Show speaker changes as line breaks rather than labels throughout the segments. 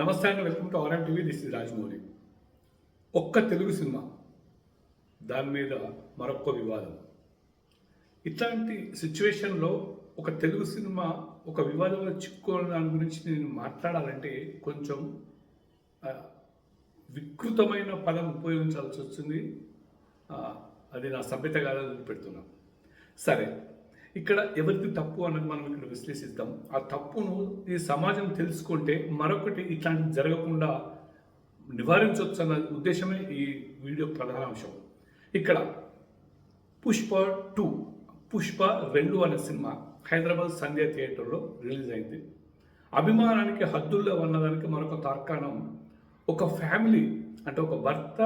నమస్తే అండి welcome to RM TV this is Rajamouli ఒక్క తెలుగు సినిమా దాని మీద మరొక్క వివాదం. ఇట్లాంటి సిచ్యువేషన్లో ఒక తెలుగు సినిమా ఒక వివాదంలో చిక్కుకోవడం దాని గురించి నేను మాట్లాడాలంటే కొంచెం వికృతమైన పదం ఉపయోగించాల్సి వస్తుంది. అది నా సభ్యత కాదని పెడుతున్నా. సరే ఇక్కడ ఎవరిది తప్పు అన్నది మనం ఇక్కడ విశ్లేషిద్దాం. ఆ తప్పును ఈ సమాజం తెలుసుకుంటే మరొకటి ఇట్లాంటి జరగకుండా నివారించవచ్చు అన్న ఉద్దేశమే ఈ వీడియో ప్రధాన అంశం. ఇక్కడ పుష్ప టూ పుష్ప రెండు అనే సినిమా హైదరాబాద్ సంధ్య థియేటర్లో రిలీజ్ అయింది. అభిమానానికి హద్దుల్లో ఉన్నదానికి మరొక తార్కాణం ఒక ఫ్యామిలీ అంటే ఒక భర్త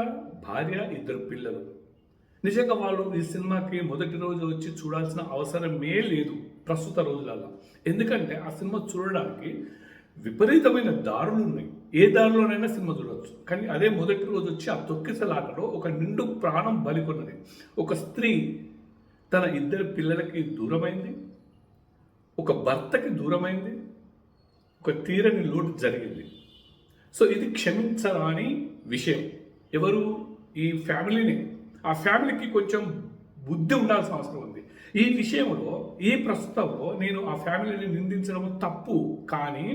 భార్య ఇద్దరు పిల్లలు. నిజంగా వాళ్ళు ఈ సినిమాకి మొదటి రోజు వచ్చి చూడాల్సిన అవసరమే లేదు ప్రస్తుత రోజులలో ఎందుకంటే ఆ సినిమా చూడడానికి విపరీతమైన దారులు ఉన్నాయి. ఏ దారిలోనైనా సినిమా చూడవచ్చు కానీ అదే మొదటి రోజు వచ్చి ఆ తొక్కిసలాటలో ఒక నిండు ప్రాణం బలికొన్నది. ఒక స్త్రీ తన ఇద్దరు పిల్లలకి దూరమైంది. ఒక భర్తకి దూరమైంది. ఒక తీరని లోటు జరిగింది. సో ఇది క్షమించరాని విషయం. ఎవరు? ఈ ఫ్యామిలీని. ఆ ఫ్యామిలీకి కొంచెం బుద్ధి ఉండాల్సిన అవసరం ఉంది. ఈ విషయంలో ఈ ప్రస్తుతంలో నేను ఆ ఫ్యామిలీని నిందించడం తప్పు కానీ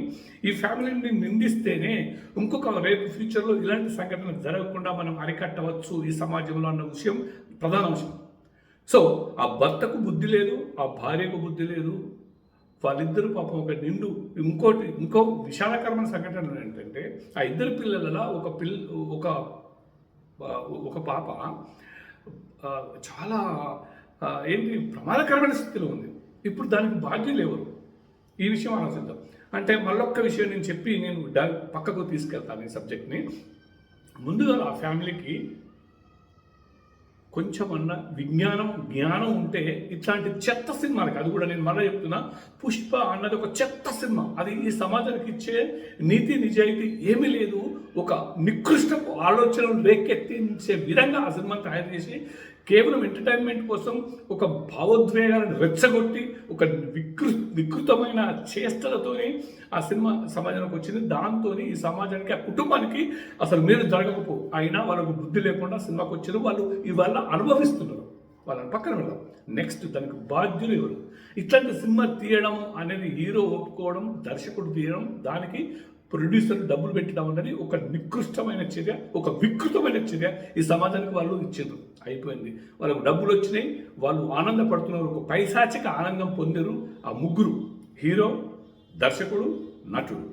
ఈ ఫ్యామిలీని నిందిస్తేనే ఇంకొక రేపు ఫ్యూచర్లో ఇలాంటి సంఘటన జరగకుండా మనం అరికట్టవచ్చు ఈ సమాజంలో అన్న విషయం ప్రధాన అంశం సో ఆ భర్తకు బుద్ధి లేదు ఆ భార్యకు బుద్ధి లేదు వాళ్ళిద్దరు పాపం ఒక నిండు ఇంకోటి ఇంకో విశాలకరమైన సంఘటన ఏంటంటే ఆ ఇద్దరు పిల్లల ఒక పిల్ల ఒక ఒక పాప చాలా ఏంటి ప్రమాదకరమైన స్థితిలో ఉంది. ఇప్పుడు దానికి బాధ్యులు ఎవరు? ఈ విషయం ఆలోచిద్దాం. అంటే మళ్ళొక్క విషయం నేను చెప్పి నేను డా- పక్కకు తీసుకెళ్తాను ఈ సబ్జెక్ట్ని. ముందుగా ఆ ఫ్యామిలీకి కొంచెమన్న విజ్ఞానం జ్ఞానం ఉంటే ఇట్లాంటి చెత్త సినిమాలకి అది కూడా నేను మళ్ళీ చెప్తున్నా. పుష్ప అన్నది ఒక చెత్త సినిమా. అది ఈ సమాజానికి ఇచ్చే నీతి నిజాయితీ ఏమీ లేదు. ఒక నికృష్టపు ఆలోచనలు రేకెత్తించే విధంగా ఆ సినిమాని తయారు చేసి కేవలం ఎంటర్టైన్మెంట్ కోసం ఒక భావోద్వేగాలను రెచ్చగొట్టి ఒక వికృ వికృతమైన చేష్టలతోనే ఆ సినిమా సమాజానికి వచ్చింది. దాంతో ఈ సమాజానికి ఆ కుటుంబానికి అసలు మీరు జరగకపో అయినా వాళ్ళకు బుద్ధి లేకుండా సినిమాకి వచ్చారు వాళ్ళు ఇవాళ అనుభవిస్తున్నారు. వాళ్ళని పక్కన పెడదాం. నెక్స్ట్ దానికి బాధ్యులు ఎవరు? ఇట్లాంటి సినిమా తీయడం అనేది హీరో ఒప్పుకోవడం దర్శకుడు తీయడం దానికి ప్రొడ్యూసర్ డబ్బులు పెట్టడం అనేది ఒక నికృష్టమైన చర్య ఒక వికృతమైన చర్య ఈ సమాజానికి వాళ్ళు ఇచ్చారు అయిపోయింది. వాళ్ళకు డబ్బులు వచ్చినాయి వాళ్ళు ఆనందపడుతున్నారు ఒక పైశాచిక ఆనందం పొందారు ఆ ముగ్గురు. హీరో దర్శకుడు నటుడు.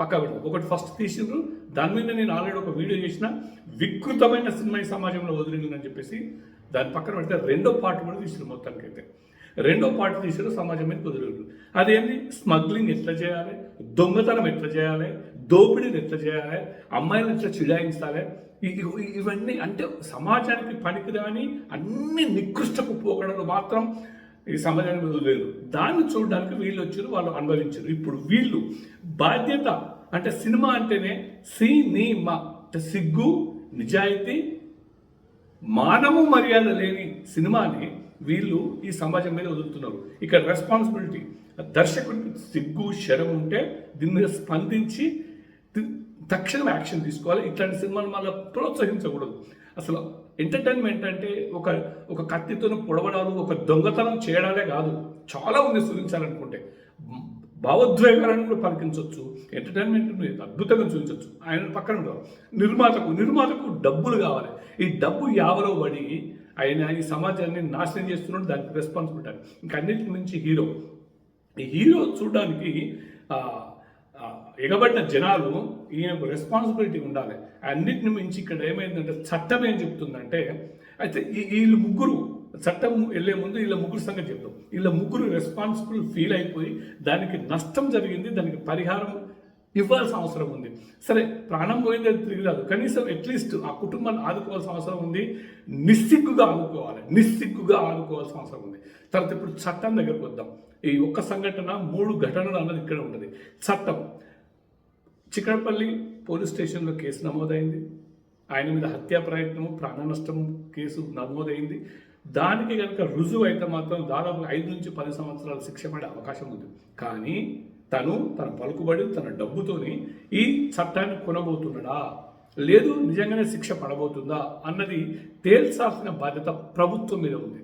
పక్క ఒకటి ఫస్ట్ తీసిండ్రు. దాని మీద నేను ఆల్రెడీ ఒక వీడియో చేసిన. వికృతమైన సినిమా ఈ సమాజంలో వదిలిందని చెప్పేసి దాని పక్కన పెడితే రెండో పార్ట్ కూడా తీసిండ్రు మొత్తానికైతే. రెండో పార్ట్ తీసారు సమాజం మీద కుదిరేరు అదేంటి స్మగ్లింగ్ ఎట్లా చేయాలి? దొంగతనం ఎట్లా చేయాలి? దోపిడీని ఎట్లా చేయాలి? అమ్మాయిలను ఎట్లా చిడాయించాలి ఇవన్నీ అంటే సమాజానికి పనికిరాని అన్ని నికృష్టపు పోకడలు మాత్రం ఈ సమాజానికి వదిలేదు దాన్ని చూడడానికి వీళ్ళు వచ్చారు వాళ్ళు అనుభవించారు. ఇప్పుడు వీళ్ళు బాధ్యత అంటే సినిమా అంటేనే సినిమా. అంటే సిగ్గు నిజాయితీ మానవ మర్యాద లేని సినిమాని వీళ్ళు ఈ సమాజం మీద వదులుతున్నారు. ఇక్కడ రెస్పాన్సిబిలిటీ దర్శకుడికి సిగ్గు శరం ఉంటే దీని మీద స్పందించి తక్షణం యాక్షన్ తీసుకోవాలి. ఇట్లాంటి సినిమాలు మళ్ళీ ప్రోత్సహించకూడదు. అసలు ఎంటర్టైన్మెంట్ అంటే ఒక ఒక కత్తితో పొడవడాలు ఒక దొంగతనం చేయడాలే కాదు. చాలా ఉంది సూచించాలనుకుంటే భావోద్వేగాలను కూడా పలికించవచ్చు ఎంటర్టైన్మెంట్ అద్భుతంగా చూపించవచ్చు ఆయన పక్కన ఉండవు నిర్మాతకు నిర్మాతకు డబ్బులు కావాలి. ఈ డబ్బు యావలో పడి ఆయన ఈ సమాజాన్ని నాశనం చేస్తున్నాడు దానికి రెస్పాన్సిబిలిటీ ఇంకా అన్నింటి నుంచి హీరో ఈ హీరో చూడడానికి ఎగబడిన జనాలు ఈయనకు రెస్పాన్సిబిలిటీ ఉండాలి. అన్నిటిని మించి ఇక్కడ ఏమైందంటే చట్టం ఏం చెప్తుందంటే అయితే ఈ- వీళ్ళు ముగ్గురు చట్టం వెళ్ళే ముందు వీళ్ళ ముగ్గురు సంగతి చెప్తాం వీళ్ళ ముగ్గురు రెస్పాన్సిబుల్ ఫీల్ అయిపోయి దానికి నష్టం జరిగింది దానికి పరిహారం ఇవ్వాల్సిన అవసరం ఉంది. సరే ప్రాణం పోయింది అది తిరిగి రాదు. కనీసం అట్లీస్ట్ ఆ కుటుంబాన్ని ఆదుకోవాల్సిన అవసరం ఉంది. నిస్సిగ్గుగా ఆదుకోవాలి. నిస్సిగ్గుగా ఆదుకోవాల్సిన అవసరం ఉంది. తర్వాత ఇప్పుడు చట్టం దగ్గరకు వద్దాం. ఈ ఒక్క సంఘటన మూడు ఘటనలు అన్నది ఇక్కడ ఉంటుంది చట్టం. చిక్కడపల్లి పోలీస్ స్టేషన్లో కేసు నమోదైంది. ఆయన మీద హత్యా ప్రయత్నం ప్రాణ నష్టం కేసు నమోదైంది. దానికి కనుక రుజువు అయితే మాత్రం దాదాపు ఐదు నుంచి పది సంవత్సరాలు శిక్ష పడే అవకాశం ఉంది. కానీ తను తన పలుకుబడి తన డబ్బుతోని ఈ చట్టాన్ని కొనబోతున్నాడా? లేదు నిజంగానే శిక్ష పడబోతుందా? అన్నది తేల్చాల్సిన బాధ్యత ప్రభుత్వం మీద ఉంది.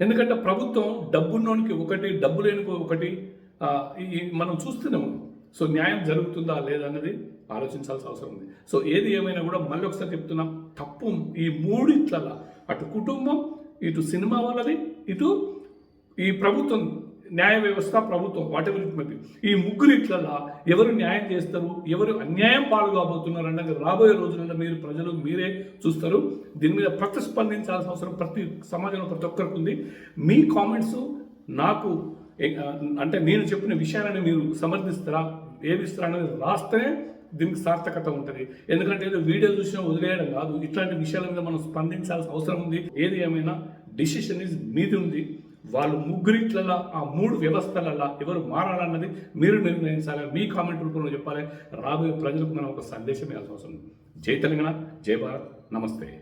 ఎందుకంటే ప్రభుత్వం డబ్బున్నోనికి ఒకటి డబ్బు లేనికో ఒకటి ఈ మనం చూస్తున్నాము సో న్యాయం జరుగుతుందా లేదా అన్నది ఆలోచించాల్సిన అవసరం ఉంది. సో ఏది ఏమైనా కూడా మళ్ళీ ఒకసారి చెప్తున్నాం తప్పు ఈ మూడిట్లలా. అటు కుటుంబం ఇటు సినిమా వాళ్ళది ఇటు ఈ ప్రభుత్వం న్యాయ వ్యవస్థ ప్రభుత్వం వాటి గురించి ఈ ముగ్గురు ఇట్లలా ఎవరు న్యాయం చేస్తారు ఎవరు అన్యాయం పాలు కాబోతున్నారు అన్నది రాబోయే రోజులలో మీరు ప్రజలు మీరే చూస్తారు. దీని మీద ప్రతిస్పందించాల్సిన అవసరం ప్రతి సమాజంలో ప్రతి ఒక్కరికి ఉంది. మీ కామెంట్స్ నాకు అంటే నేను చెప్పిన విషయాలను మీరు సమర్థిస్తారా ఏమిస్తారా అనేది రాస్తేనే దీనికి సార్థకత ఉంటుంది. ఎందుకంటే ఏదో వీడియో చూసినా వదిలేయడం కాదు. ఇట్లాంటి విషయాల మీద మనం స్పందించాల్సిన అవసరం ఉంది. ఏది ఏమైనా డిసిషన్ ఇస్ మీది ఉంది. వాళ్ళు ముగ్గురిట్లలో ఆ మూడు వ్యవస్థలలో ఎవరు మారాలన్నది మీరు నిర్ణయించాలి. మీ కామెంట్ రూపంలో చెప్పాలి. రాబోయే ప్రజలకు మనం ఒక సందేశం ఇవ్వాల్సిన అవసరం ఉంది. జై తెలంగాణ జై భారత్. నమస్తే.